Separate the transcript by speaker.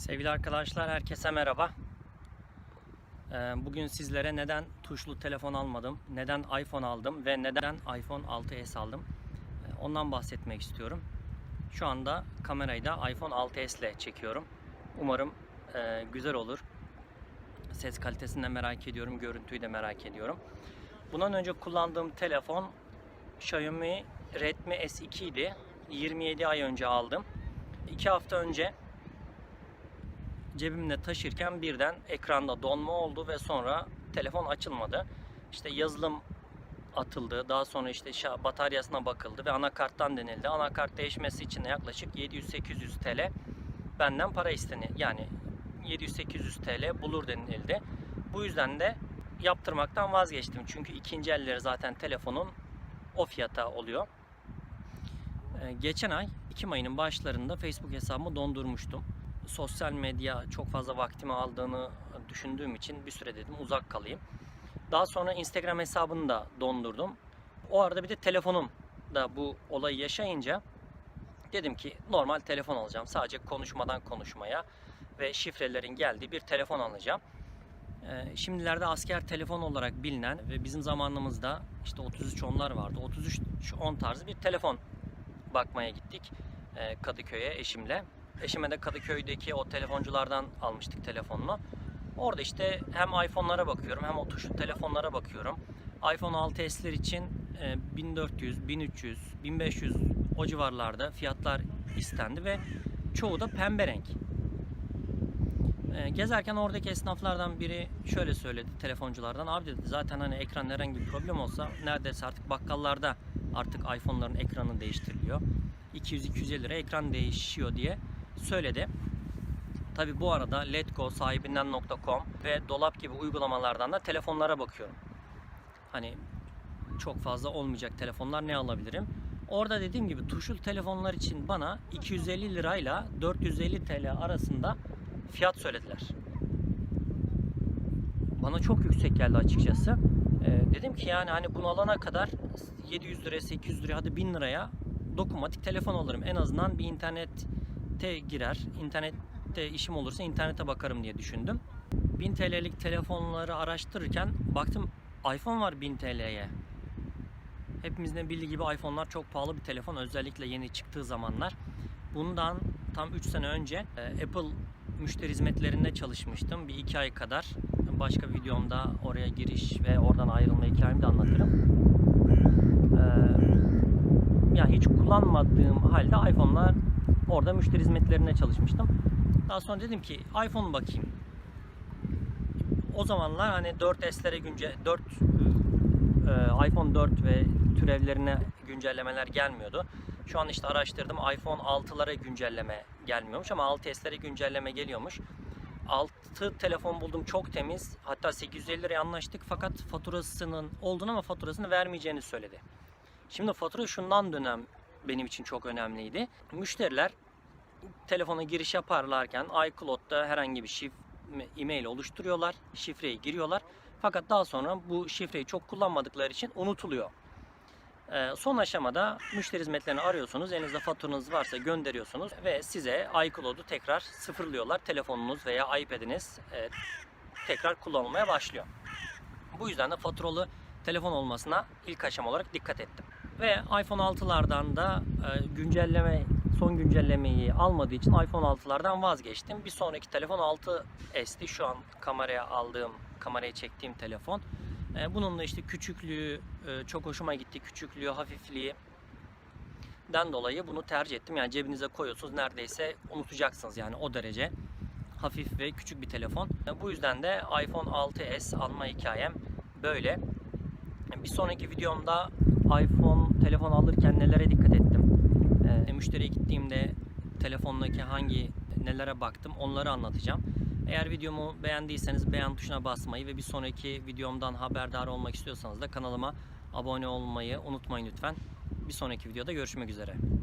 Speaker 1: Sevgili arkadaşlar herkese merhaba. Ee, Bugün sizlere neden tuşlu telefon almadım, neden iPhone aldım ve neden iPhone 6s aldım ee, ondan bahsetmek istiyorum. Şu anda kamerayı da iPhone 6s ile çekiyorum. Umarım e, güzel olur. Ses kalitesini de merak ediyorum, görüntüyü de merak ediyorum. Bundan önce kullandığım telefon Xiaomi Redmi S2 idi. 27 ay önce aldım. 2 hafta önce cebimde taşırken birden ekranda donma oldu ve sonra telefon açılmadı. İşte yazılım atıldı. Daha sonra işte bataryasına bakıldı ve anakarttan denildi. Anakart değişmesi için yaklaşık 700-800 TL benden para isteni. Yani 700-800 TL bulur denildi. Bu yüzden de yaptırmaktan vazgeçtim. Çünkü ikinci elleri zaten telefonun o fiyata oluyor. Ee, Geçen ay Ekim ayının başlarında Facebook hesabımı dondurmuştum sosyal medya çok fazla vaktimi aldığını düşündüğüm için bir süre dedim uzak kalayım. Daha sonra Instagram hesabını da dondurdum. O arada bir de telefonum da bu olayı yaşayınca dedim ki normal telefon alacağım. Sadece konuşmadan konuşmaya ve şifrelerin geldiği bir telefon alacağım. Ee, Şimdilerde asker telefon olarak bilinen ve bizim zamanımızda işte 33 onlar vardı. 33 10 tarzı bir telefon bakmaya gittik e, Kadıköy'e eşimle. Eşime de Kadıköy'deki o telefonculardan almıştık telefonunu. Orada işte hem iPhone'lara bakıyorum hem o tuşlu telefonlara bakıyorum. iPhone 6s'ler için e, 1400, 1300, 1500 o civarlarda fiyatlar istendi ve çoğu da pembe renk. E, Gezerken oradaki esnaflardan biri şöyle söyledi telefonculardan. Abi dedi zaten hani ekran herhangi bir problem olsa neredeyse artık bakkallarda artık iPhone'ların ekranı değiştiriliyor. 200-250 lira ekran değişiyor diye söyledi. Tabi bu arada Letgo, sahibinden.com ve dolap gibi uygulamalardan da telefonlara bakıyorum. Hani çok fazla olmayacak telefonlar ne alabilirim? Orada dediğim gibi tuşlu telefonlar için bana 250 lirayla 450 TL arasında fiyat söylediler. Bana çok yüksek geldi açıkçası. Ee, dedim ki yani hani bunu alana kadar 700 liraya, 800 liraya hadi 1000 liraya dokunmatik telefon alırım. En azından bir internete girer. İnternette işim olursa internete bakarım diye düşündüm. 1000 TL'lik telefonları araştırırken baktım iPhone var 1000 TL'ye. Hepimizin bildiği gibi iPhone'lar çok pahalı bir telefon. Özellikle yeni çıktığı zamanlar. Bundan tam 3 sene önce e, Apple müşteri hizmetlerinde çalışmıştım. Bir iki ay kadar. Başka bir videomda oraya giriş ve oradan ayrılma hikayemi de anlatırım. Ee, yani hiç kullanmadığım halde iPhone'lar orada müşteri hizmetlerinde çalışmıştım. Daha sonra dedim ki iPhone bakayım. O zamanlar hani 4S'lere günce 4 e, iPhone 4 ve türevlerine güncellemeler gelmiyordu. Şu an işte araştırdım iPhone 6'lara güncelleme gelmiyormuş ama 6S'lere güncelleme geliyormuş. 6 telefon buldum çok temiz. Hatta 850 liraya anlaştık fakat faturasının olduğunu ama faturasını vermeyeceğini söyledi. Şimdi fatura şundan dönem benim için çok önemliydi. Müşteriler telefona giriş yaparlarken iCloud'da herhangi bir şif e-mail oluşturuyorlar. Şifreyi giriyorlar. Fakat daha sonra bu şifreyi çok kullanmadıkları için unutuluyor. Ee, son aşamada müşteri hizmetlerini arıyorsunuz. Elinizde faturanız varsa gönderiyorsunuz ve size iCloud'u tekrar sıfırlıyorlar. Telefonunuz veya iPad'iniz e, tekrar kullanılmaya başlıyor. Bu yüzden de faturalı telefon olmasına ilk aşama olarak dikkat ettim. Ve iPhone 6'lardan da e, güncelleme son güncellemeyi almadığı için iPhone 6'lardan vazgeçtim. Bir sonraki telefon 6S'ti. Şu an kameraya aldığım, kameraya çektiğim telefon. E, Bunun da işte küçüklüğü e, çok hoşuma gitti. Küçüklüğü, hafifliği den dolayı bunu tercih ettim. Yani cebinize koyuyorsunuz neredeyse unutacaksınız yani o derece hafif ve küçük bir telefon. Bu yüzden de iPhone 6s alma hikayem böyle. Bir sonraki videomda iPhone telefon alırken nelere dikkat ettim. E, müşteriye gittiğimde telefondaki hangi nelere baktım onları anlatacağım. Eğer videomu beğendiyseniz beğen tuşuna basmayı ve bir sonraki videomdan haberdar olmak istiyorsanız da kanalıma abone olmayı unutmayın lütfen. Bir sonraki videoda görüşmek üzere.